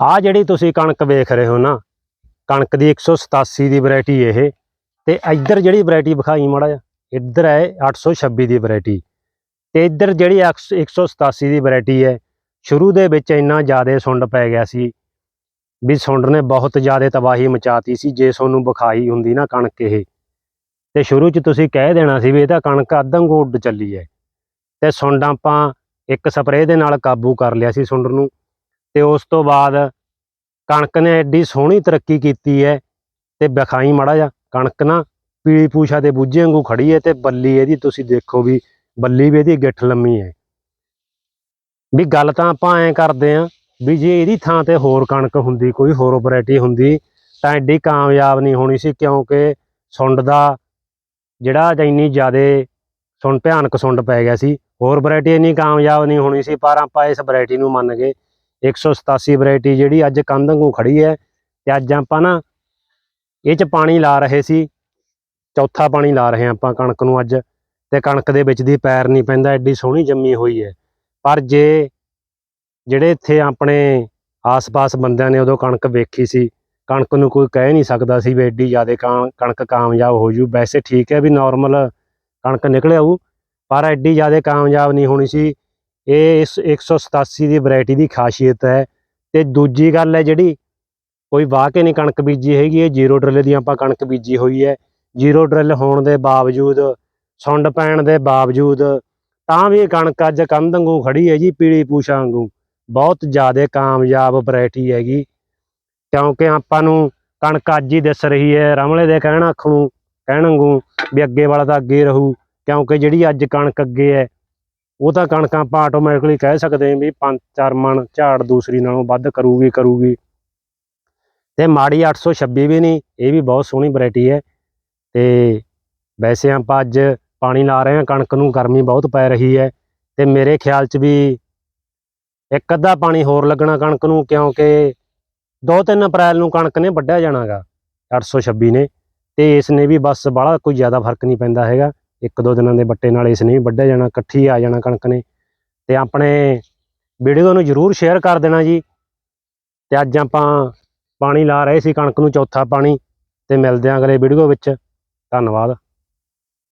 ਆ ਜਿਹੜੀ ਤੁਸੀਂ ਕਣਕ ਵੇਖ ਰਹੇ ਹੋ ਨਾ, ਕਣਕ ਦੀ 187 ਦੀ ਵੈਰਾਈਟੀ ਇਹ, ਤੇ ਇੱਧਰ ਜਿਹੜੀ ਵੈਰਾਈਟੀ ਵਿਖਾਈ ਮਾੜਾ ਜਿਹਾ, ਇੱਧਰ ਹੈ 826 ਦੀ ਵੈਰਾਈਟੀ, ਤੇ ਇੱਧਰ ਜਿਹੜੀ 100 187 ਦੀ ਵੈਰਾਈਟੀ ਹੈ, ਸ਼ੁਰੂ ਦੇ ਵਿੱਚ ਇੰਨਾ ਜ਼ਿਆਦਾ ਸੁੰਡ ਪੈ ਗਿਆ ਸੀ, ਵੀ ਸੁੰਡ ਨੇ ਬਹੁਤ ਜ਼ਿਆਦਾ ਤਬਾਹੀ ਮਚਾਤੀ ਸੀ, ਜੇ ਤੁਹਾਨੂੰ ਵਿਖਾਈ ਹੁੰਦੀ ਨਾ ਕਣਕ ਇਹ, ਤੇ ਸ਼ੁਰੂ 'ਚ ਤੁਸੀਂ ਕਹਿ ਦੇਣਾ ਸੀ ਵੀ ਇਹ ਤਾਂ ਕਣਕ ਅੱਧੰਗੋ ਉੱਡ ਚੱਲੀ ਹੈ, ਤੇ ਸੁੰਡ ਆਪਾਂ ਇੱਕ ਸਪਰੇਅ ਦੇ ਨਾਲ ਕਾਬੂ ਕਰ ਲਿਆ ਸੀ ਸੁੰਡ ਨੂੰ ਤੇ ਉਸ ਤੋਂ ਬਾਅਦ ਕਣਕ ਨੇ ਐਡੀ ਸੋਹਣੀ ਤਰੱਕੀ ਕੀਤੀ ਹੈ ਤੇ ਵਿਖਾਈ ਮਾੜਾ ਜਿਹਾ, ਕਣਕ ਨਾ ਪੀਲੀ ਪੂਛਾ ਦੇ ਬੂਝੇ ਵਾਂਗੂ ਖੜੀ ਹੈ ਤੇ ਬੱਲੀ ਇਹਦੀ ਤੁਸੀਂ ਦੇਖੋ ਵੀ ਬੱਲੀ ਵੀ ਇਹਦੀ ਗਿੱਠ ਲੰਮੀ ਹੈ। ਵੀ ਗੱਲ ਤਾਂ ਆਪਾਂ ਐਂ ਕਰਦੇ ਆਂ ਵੀ ਜੇ ਇਹਦੀ ਥਾਂ ਤੇ ਹੋਰ ਕਣਕ ਹੁੰਦੀ, ਕੋਈ ਹੋਰ ਵੈਰਾਈਟੀ ਹੁੰਦੀ, ਤਾਂ ਐਡੀ ਕਾਮਯਾਬ ਨਹੀਂ ਹੋਣੀ ਸੀ ਕਿਉਂਕਿ ਸੁੰਡ ਦਾ ਜਿਹੜਾ ਇੰਨੀ ਜ਼ਿਆਦਾ ਸੁਣ ਭਿਆਨਕ ਸੁੰਡ ਪੈ ਗਿਆ ਸੀ, ਹੋਰ ਵੈਰਾਈਟੀ ਇੰਨੀ ਕਾਮਯਾਬ ਨਹੀਂ ਹੋਣੀ ਸੀ, ਪਰ ਆਪਾਂ ਇਸ ਵੈਰਾਈਟੀ ਨੂੰ ਮੰਨ ਗਏ 187 ਵੈਰਾਈਟੀ ਜਿਹੜੀ ਅੱਜ ਕੰਧ ਵਾਂਗੂ ਖੜੀ ਹੈ ਤੇ ਅੱਜ ਆਪਾਂ ਨਾ ਇਹ ਚ ਪਾਣੀ ਲਾ ਰਹੇ ਸੀ, ਚੌਥਾ ਪਾਣੀ ਲਾ ਰਹੇ ਹਾਂ ਆਪਾਂ ਕਣਕ ਨੂੰ ਅੱਜ ਤੇ ਕਣਕ ਦੇ ਵਿੱਚ ਦੀ ਪੈਰ ਨਹੀਂ ਪੈਂਦਾ, ਐਡੀ ਸੋਹਣੀ ਜੰਮੀ ਹੋਈ ਹੈ। ਪਰ ਜੇ ਜਿਹੜੇ ਇੱਥੇ ਆਪਣੇ ਆਸ-ਪਾਸ ਬੰਦਿਆਂ ਨੇ ਉਦੋਂ ਕਣਕ ਵੇਖੀ ਸੀ, ਕਣਕ ਨੂੰ ਕੋਈ ਕਹਿ ਨਹੀਂ ਸਕਦਾ ਸੀ ਵੀ ਐਡੀ ਜ਼ਿਆਦਾ ਕਣਕ ਕਾਮਯਾਬ ਹੋ ਜੂ। ਵੈਸੇ ਠੀਕ ਹੈ ਵੀ ਨਾਰਮਲ ਕਣਕ ਨਿਕਲਿਆ ਆਊ, ਪਰ ਐਡੀ ਜ਼ਿਆਦਾ ਕਾਮਯਾਬ ਨਹੀਂ ਹੋਣੀ ਸੀ। ਇਹ ਇਸ 187 ਦੀ ਵੈਰਾਈਟੀ ਦੀ ਖਾਸੀਅਤ ਹੈ। ਤੇ ਦੂਜੀ ਗੱਲ ਹੈ ਜਿਹੜੀ, ਕੋਈ ਵਾਹ ਕੇ ਨਹੀਂ ਕਣਕ ਬੀਜੀ ਹੈਗੀ, ਇਹ ਜ਼ੀਰੋ ਡਰਿੱਲ ਦੀ ਆਪਾਂ ਕਣਕ ਬੀਜੀ ਹੋਈ ਹੈ। ਜ਼ੀਰੋ ਡਰਿੱਲ ਹੋਣ ਦੇ ਬਾਵਜੂਦ, ਸੁੰਡ ਪੈਣ ਦੇ ਬਾਵਜੂਦ, ਤਾਂ ਵੀ ਇਹ ਕਣਕ ਅੱਜ ਕੰਧ ਵਾਂਗੂ ਖੜੀ ਹੈ ਜੀ, ਪੀਲੀ ਪੂਛਾਂ ਵਾਂਗੂ। ਬਹੁਤ ਜ਼ਿਆਦਾ ਕਾਮਯਾਬ ਵੈਰਾਈਟੀ ਹੈਗੀ। ਕਿਉਂਕਿ ਆਪਾਂ ਨੂੰ ਕਣਕ ਅੱਜ ਹੀ ਦਿਸ ਰਹੀ ਹੈ, ਰਮਲੇ ਦੇ ਕਹਿਣ ਅੱਖ ਨੂੰ ਕਹਿਣ ਵਾਂਗੂ ਵੀ ਅੱਗੇ ਵਾਲਾ ਤਾਂ ਅੱਗੇ ਰਹੂ। ਕਿਉਂਕਿ ਜਿਹੜੀ ਅੱਜ ਕਣਕ ਅੱਗੇ ਹੈ ਉਹ ਤਾਂ ਕਣਕਾਂ ਆਪਾਂ ਆਟੋਮੈਟਿਕਲੀ ਕਹਿ ਸਕਦੇ ਹਾਂ ਵੀ ਪੰਜ ਚਾਰ ਮਣ ਝਾੜ ਦੂਸਰੀ ਨਾਲੋਂ ਵੱਧ ਕਰੂਗੀ ਕਰੂਗੀ। ਤੇ ਮਾੜੀ 826 ਵੀ ਨਹੀਂ, ਇਹ ਵੀ ਬਹੁਤ ਸੋਹਣੀ ਵੈਰਾਈਟੀ ਹੈ। ਤੇ ਵੈਸੇ ਆਪਾਂ ਅੱਜ ਪਾਣੀ ਲਾ ਰਹੇ ਹਾਂ, ਕਣਕ ਨੂੰ ਗਰਮੀ ਬਹੁਤ ਪੈ ਰਹੀ ਹੈ। ਤੇ ਮੇਰੇ ਖਿਆਲ 'ਚ ਵੀ ਇੱਕ ਅੱਧਾ ਪਾਣੀ ਹੋਰ ਲੱਗਣਾ ਕਣਕ ਨੂੰ, ਕਿਉਂਕਿ 2-3 ਅਪ੍ਰੈਲ ਨੂੰ ਕਣਕ ਨੇ ਵੱਢਿਆ ਜਾਣਾਗਾ 826 ਨੇ। ਤੇ ਇਸ ਨੇ ਵੀ ਬਸ ਬਾਹਲਾ ਕੋਈ ਜ਼ਿਆਦਾ ਫ਼ਰਕ ਨਹੀਂ ਪੈਂਦਾ ਹੈਗਾ। ਇੱਕ ਦੋ ਦਿਨਾਂ ਦੇ ਬੱਟੇ ਨਾਲ ਇਸ ਨੇ ਵੀ ਵੱਢਿਆ ਜਾਣਾ, ਇਕੱਠੀ ਆ ਜਾਣਾ ਕਣਕ ਨੇ। ਤੇ ਆਪਣੇ ਵੀਡੀਓ ਨੂੰ ਜਰੂਰ ਸ਼ੇਅਰ ਕਰ ਦੇਣਾ ਜੀ। ਤੇ ਅੱਜ ਆਪਾਂ ਪਾਣੀ ਲਾ ਰਹੇ ਸੀ ਕਣਕ ਨੂੰ ਚੌਥਾ ਪਾਣੀ। ਤੇ ਮਿਲਦੇ ਆਂ ਅਗਲੇ ਵੀਡੀਓ ਵਿੱਚ। ਧੰਨਵਾਦ।